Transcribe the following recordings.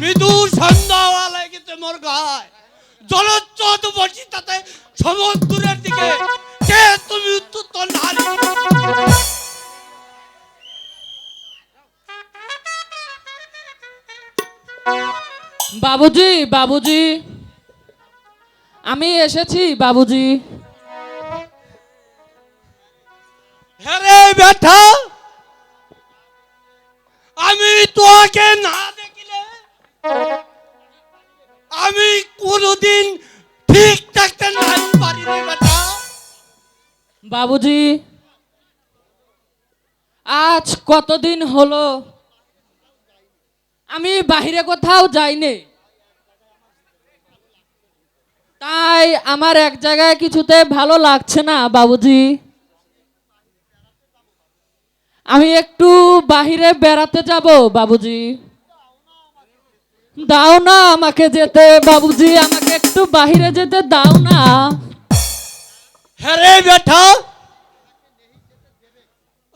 মৃদু সন্ধ্যাওয়া লেগেছে মোর গায় জলচ্চত বসি তাতে সমুদ্রের দিকে। কে তুমি উত্তর নারী? বাবুজি বাবুজি। আমি এসেছি বাবুজি। হ্যারে বেটা আমি তোকে না আমি কোনোদিন ঠিক থাকতে বাবুজি, আজ কতদিন হলো? আমি বাহিরে কোথাও যাইনি। তাই আমার এক জায়গায় কিছুতে ভালো লাগছে না, বাবুজি। আমি একটু বাহিরে বেড়াতে যাব, বাবুজি। দাও না আমাকে যেতে, বাবুজি, আমাকে একটু বাহিরে যেতে দাও না। হ্যারে বেটা,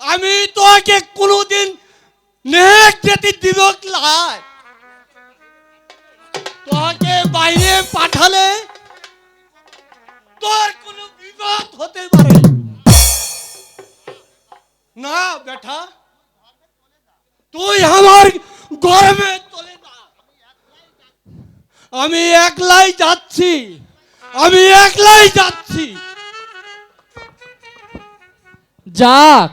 আমি তোকে কোনোদিন নেক যেতে দিব লাই তোকে বাইরে পাঠালে তোর কোনো বিপদ হতে পারে। না বেটা, তুই আমার গরমে আমি একলাই যাচ্ছি। আমি একলাই যাচ্ছি। যাক,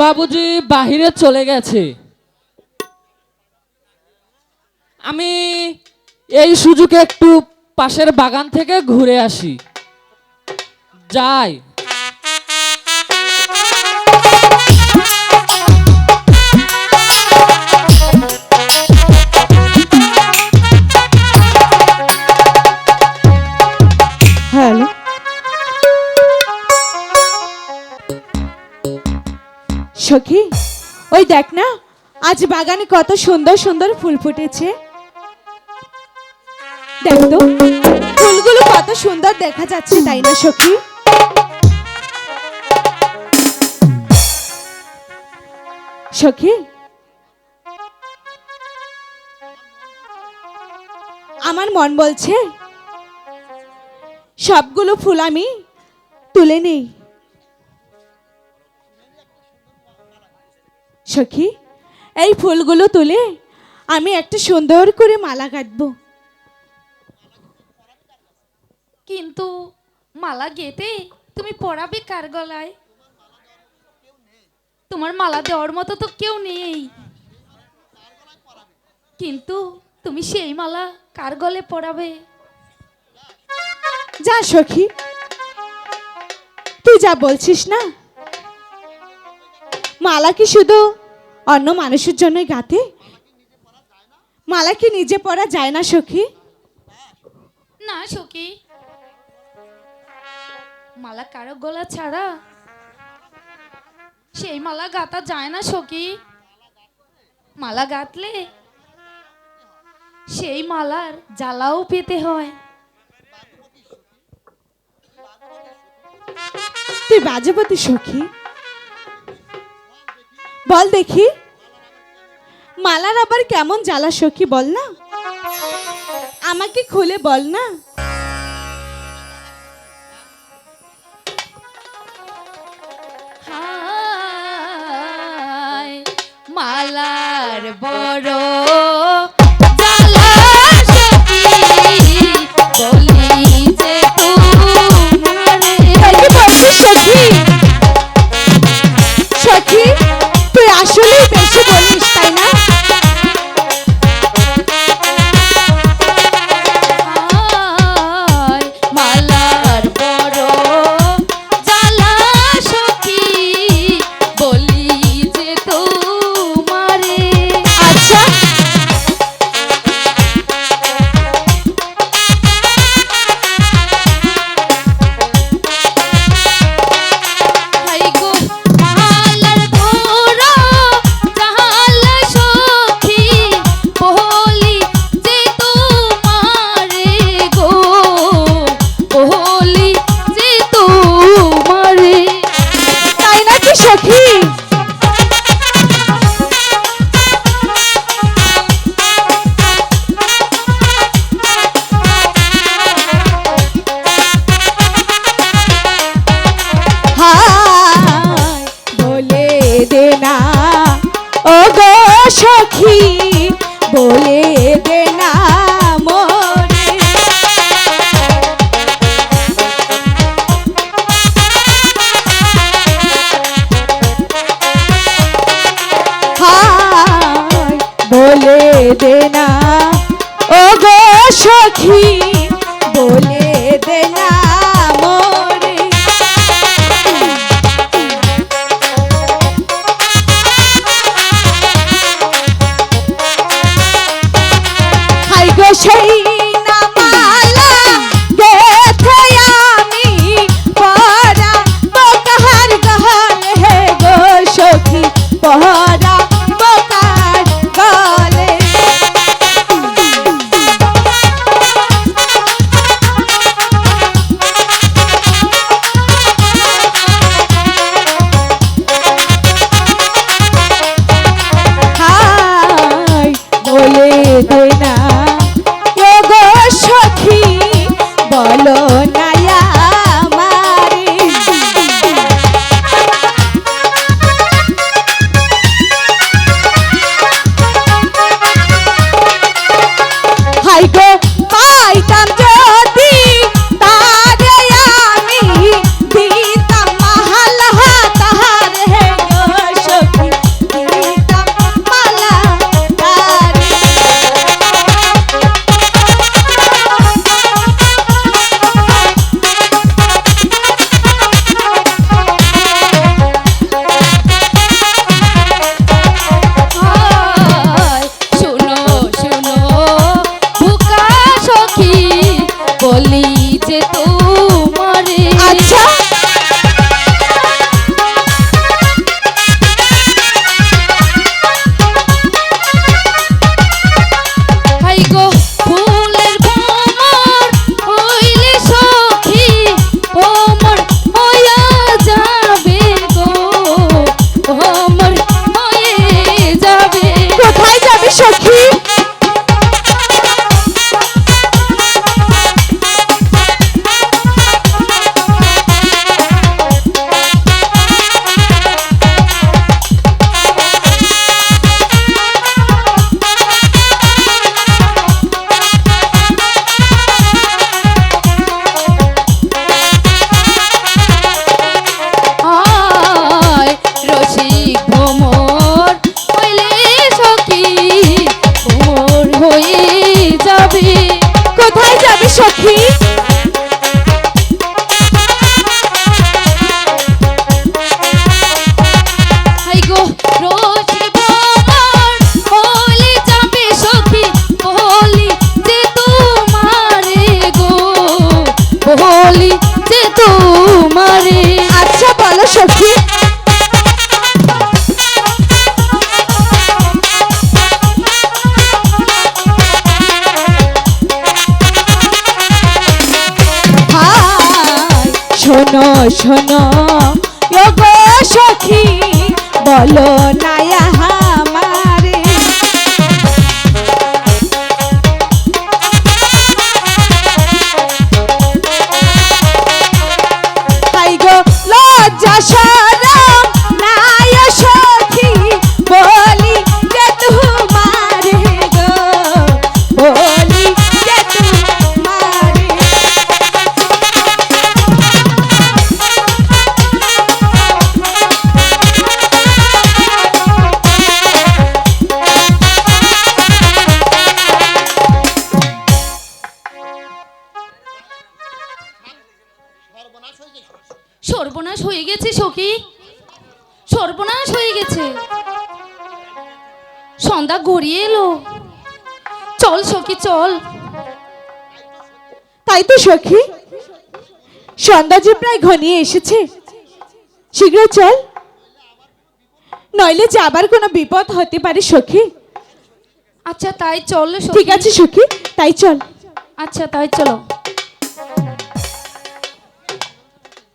বাবুজি বাহিরে চলে গেছে। আমি এই সুযোগে একটু পাশের বাগান থেকে ঘুরে আসি। যাই। সখী, ওই দেখ না, আজ বাগানে কত সুন্দর সুন্দর ফুল ফুটেছে। দেখ তো, ফুলগুলো কত সুন্দর দেখা যাচ্ছে, তাই না সখী? সখী, আমার মন বলছে, সবগুলো ফুল আমি তুলে নেই। সখী এই ফুলগুলো তুলে আমি একটা সুন্দর করে মালা কাটবো কিন্তু মালা গেতে তুমি পড়াবে কার গলায়? তোমার মালা দেওয়ার মতো তো কেউ নেই। কিন্তু তুমি সেই মালা কার গলে পড়াবে যা সখী তুই যা বলছিস না? মালা কি শুধু অন্য মানুষের জন্য গাতে মালা কি নিজে পরা যায় না সখী। না সখী। মালা কারও গলা ছাড়া? সেই মালা গাতা যায় না সখী। মালা গাঁথলে সেই মালার জ্বালাও পেতে হয়। তুই বাজবতী সখী। বল দেখি। মালার আবার কেমন জ্বালা সখী, বল না। আমাকে খুলে বল না। মালার বড় পাখি Attack! শোনো। সখী বলো নায়া সর্বনাশ হয়ে গেছে সখী। সর্বনাশ হয়ে গেছে। সন্ধ্যা গড়িয়ে এলো। চল সখী চল। তাই তো সখী সন্ধ্যা যে প্রায় ঘনিয়ে এসেছে। শীঘ্র চল। নইলে যাবার কোনো বিপদ হতে পারে সখী। আচ্ছা তাই চল ঠিক আছে সখী তাই চল। আচ্ছা তাই চলো।